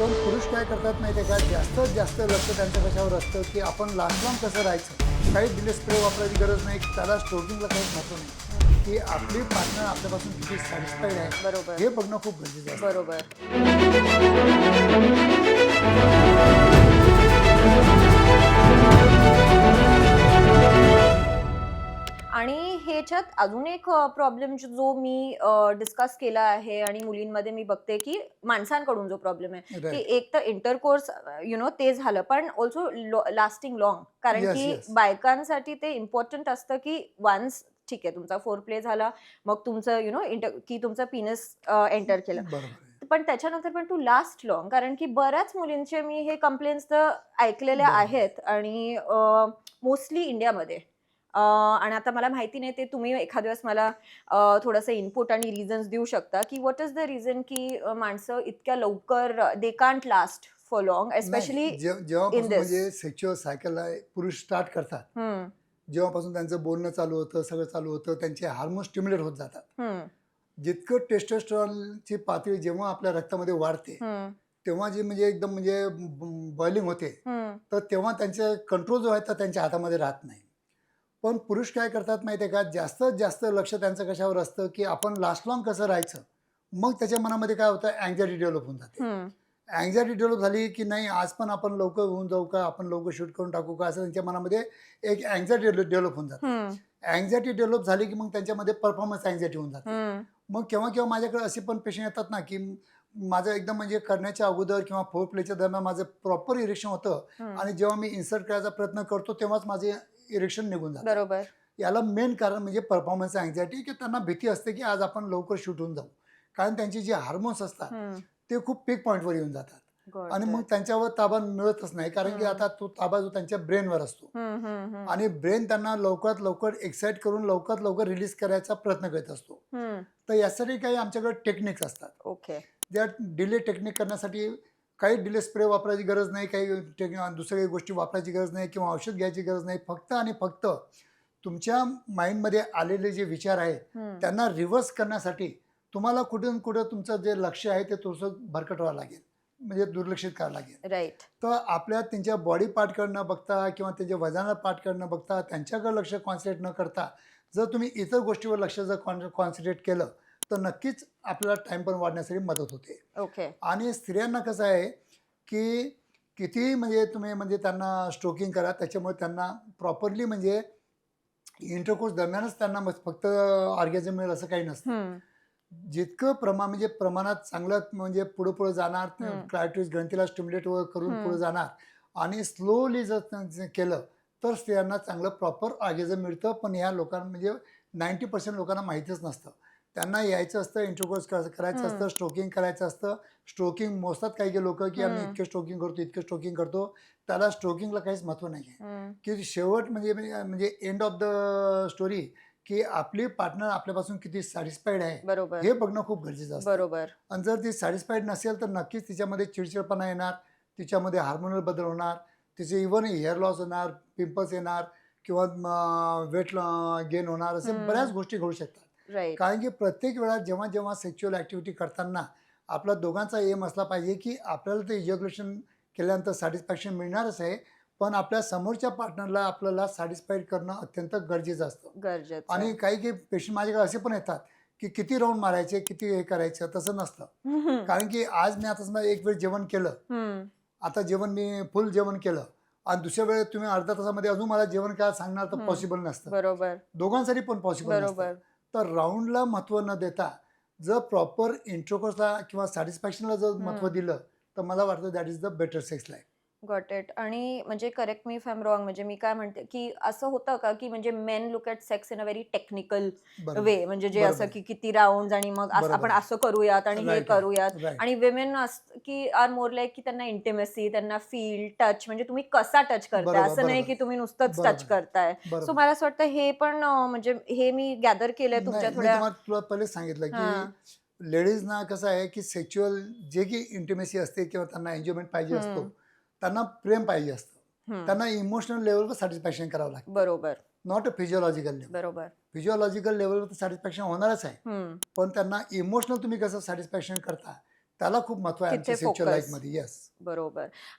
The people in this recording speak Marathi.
पण पुरुष काय करतात माहिती आहे का? जास्तीत जास्त लक्ष त्यांच्या कशावर असतं की आपण लास्ट लॉंग कसं राहायचं? काही दिले स्प्रे वापरायची गरज नाही त्याला स्ट्रोकिंगला काहीच महत्त्व नाही. की आपली पार्टनर आपल्यापासून किती सॅटिस्फाईड आहे बरोबर. हे बघणं खूप गरजेचं आहे बरोबर. आणि ह्याच्यात अजून एक प्रॉब्लेम जो मी डिस्कस केला आहे आणि मुलींमध्ये मी बघते की माणसांकडून जो प्रॉब्लेम आहे की. एक तर इंटरकोर्स यु नो ते झालं पण ऑल्सो लास्टिंग लॉंग कारण की. बायकांसाठी ते इम्पॉर्टंट असतं की वन्स ठीक आहे तुमचा फोर प्ले झाला मग तुमचं यु नो इंटर की तुमचं पिनस एंटर केलं. पण त्याच्यानंतर पण टू लास्ट लॉंग कारण की बऱ्याच मुलींचे मी हे कंप्लेंट्स तर ऐकलेल्या. आहेत आणि मोस्टली इंडियामध्ये आणि आता मला माहिती नाही ते तुम्ही एखाद्या वेळेस मला थोडंसं इनपुट आणि रिझन्स देऊ शकता की व्हॉट इज द रिझन की माणसं इतक्या लवकर they can't last for long especially नाही, जे- जेव्हापासून this. म्हणजे सेक्च्युअल सायकल पुरुष स्टार्ट करतात जेव्हापासून त्यांचं बोलणं चालू होतं सगळं चालू होतं त्यांचे हार्मोन स्टिम्युलेट होत जातात. जितकं टेस्टोस्टेरॉनची पातळी जेव्हा आपल्या रक्तामध्ये वाढते तेव्हा जे म्हणजे एकदम म्हणजे बॉइलिंग होते तर तेव्हा त्यांचे कंट्रोल जो आहे तर त्यांच्या हातामध्ये राहत नाही. पण पुरुष काय करतात माहिती आहे का? जास्तीत जास्त लक्ष त्यांचं कशावर असतं की आपण लास्ट लॉंग कसं राहायचं? मग त्याच्या मनामध्ये काय होतं? अँझायटी डेव्हलप होऊन जाते. अँझायटी डेव्हलप झाली की नाही आज पण आपण लवकर होऊन जाऊ का? आपण लवकर शूट करून टाकू का? असं त्यांच्या मनामध्ये एक अँझायटी डेव्हलप होऊन जाते. अँझायटी डेव्हलप झाली की मग त्यांच्यामध्ये परफॉर्मन्स अँझायटी होऊन जाते. मग केव्हा केव्हा माझ्याकडे असे पण पेशंट येतात ना की माझं एकदम म्हणजे करण्याच्या अगोदर किंवा फोर प्लेच्या दरम्यान माझं प्रॉपर इरेक्शन होतं. आणि जेव्हा मी इन्सर्ट करायचा प्रयत्न करतो तेव्हाच माझे इरेक्शन निघून जातं. बरोबर. याला मेन कारण म्हणजे परफॉर्मन्स अँझायटी की त्यांना भीती असते की आज आपण लवकर शूट होऊन जाऊ. कारण त्यांची जे हार्मोन्स असतात ते खूप पीक पॉईंटवर येऊन जातात. आणि मग त्यांच्यावर ताबा मिळतच नाही. कारण की. आता तो ताबा जो त्यांच्या ब्रेनवर असतो. आणि ब्रेन त्यांना लवकरात लवकर एक्साइट करून लवकरात लवकर रिलीज करायचा प्रयत्न करत असतो. तर यासाठी काही आमच्याकडे टेक्निक्स असतात. ओके त्या डिले टेक्निक करण्यासाठी काही डिले स्प्रे वापरायची गरज नाही काही दुसऱ्या काही गोष्टी वापरायची गरज नाही किंवा औषध घ्यायची गरज नाही. फक्त आणि फक्त तुमच्या माइंडमध्ये आलेले जे विचार आहेत त्यांना रिव्हर्स करण्यासाठी तुम्हाला कुठून कुठं तुमचं जे लक्ष आहे ते थोडंसं भरकटवावं लागेल. म्हणजे दुर्लक्षित करावं लागेल. राईट तर आपल्या त्यांच्या बॉडी पार्टकडे न बघता किंवा त्यांच्या वजनाला पार्टकडे न बघता त्यांच्याकडे लक्ष कॉन्सन्ट्रेट न करता जर तुम्ही इतर गोष्टीवर लक्ष जर कॉन कॉन्सन्ट्रेट केलं तर नक्कीच आपल्याला टाईम पण वाढण्यासाठी मदत होते. ओके आणि स्त्रियांना कसं आहे की कितीही म्हणजे तुम्ही म्हणजे त्यांना स्ट्रोकिंग करा त्याच्यामुळे त्यांना प्रॉपरली म्हणजे इंटरकोर्स दरम्यानच त्यांना फक्त ऑर्गॅझम मिळेल असं काही नसतं. जितकं प्रमाण म्हणजे प्रमाणात चांगलं म्हणजे पुढे पुढे जाणार हम्म. क्लायट्रिस ग्रंथीला स्टिम्युलेट करून. पुढे जाणार आणि स्लोली जर केलं तर स्त्रियांना चांगलं प्रॉपर ऑर्गॅझम मिळतं. पण ह्या लोकांना म्हणजे नाईन्टी पर्सेंट लोकांना माहितीच नसतं. त्यांना यायचं असतं इंटरकोर्स करायचं. असतं स्ट्रोकिंग करायचं असतं. स्ट्रोकिंग मोजतात काही काही लोक की आम्ही. इतकं स्ट्रोकिंग करतो इतकं स्ट्रोकिंग करतो. त्याला स्ट्रोकिंगला काहीच महत्त्व नाही आहे की शेवट म्हणजे म्हणजे एंड ऑफ द स्टोरी की आपली पार्टनर आपल्यापासून किती सॅटिस्फाईड आहे बरोबर. हे बघणं खूप गरजेचं असतं. बरोबर. आणि जर ती सॅटिस्फाईड नसेल तर नक्कीच तिच्यामध्ये चिडचिडपणा येणार तिच्यामध्ये हार्मोनल बदल होणार तिचे इव्हन हेअर लॉस होणार पिंपल्स येणार किंवा वेट गेन होणार असे. बऱ्याच गोष्टी घडू शकतात. कारण की प्रत्येक वेळा जेव्हा जेव्हा सेक्च्युअल ॲक्टिव्हिटी करताना आपला दोघांचा एम असला पाहिजे की आपल्याला ते इजॅक्युलेशन केल्यानंतर सॅटिस्फॅक्शन मिळणारच आहे पण आपल्या समोरच्या पार्टनरला आपल्याला सॅटिस्फाईड करणं अत्यंत गरजेचं असतं. गरजेचं. आणि काही काही पेशंट माझ्याकडे असे पण येतात की किती राऊंड मारायचे किती हे करायचं तसं नसतं. कारण की आज मी आता समजा एक वेळ जेवण केलं. आता जेवण मी फुल जेवण केलं. आणि दुसऱ्या वेळेस तुम्ही अर्ध्या तासामध्ये अजून मला जेवण काय सांगणार तर. पॉसिबल नसतं. बरोबर. दोघांसाठी पण पॉसिबल बरोबर. तर राऊंडला महत्त्व न देता जर प्रॉपर इंट्रोकोर्सला किंवा सॅटिस्फॅक्शनला जर महत्त्व. दिलं तर मला वाटतं that is the better sex life got it आणि म्हणजे करेक्ट मी फॅम रॉंग म्हणजे मी काय म्हणते की असं होतं का की म्हणजे men look at sex in a very technical way म्हणजे जे. असं की किती राऊंड आणि मग. आपण असं करूयात आणि हे करूयात आणि विमेन की आर मोर लाईक की त्यांना इंटिमेसी त्यांना फील टच म्हणजे तुम्ही कसा टच करताय असं नाही. की तुम्ही नुसतंच टच. करताय सो मला असं वाटतं हे पण म्हणजे हे मी गॅदर केलंय तुमच्या थोड्या तुला पहिले सांगितलं. की लेडीजना कसं आहे की सेक्च्युअल जे की इंटिमेसी असते किंवा त्यांना एन्जॉयमेंट पाहिजे असतो. त्यांना प्रेम पाहिजे असतं. त्यांना इमोशनल लेवलवर सॅटिस्फॅक्शन करावं लागतं. बरोबर. नॉट अ फिजिओलॉजिकल लेवल बरोबर फिजिओलॉजिकल लेवलवर तर सॅटिस्फॅक्शन होणारच आहे. पण त्यांना इमोशनल तुम्ही कसं सॅटिस्फॅक्शन करता त्याला खूप महत्त्व आहे आमच्या सेक्शुअल focus. लाईफमध्ये. येस बरोबर.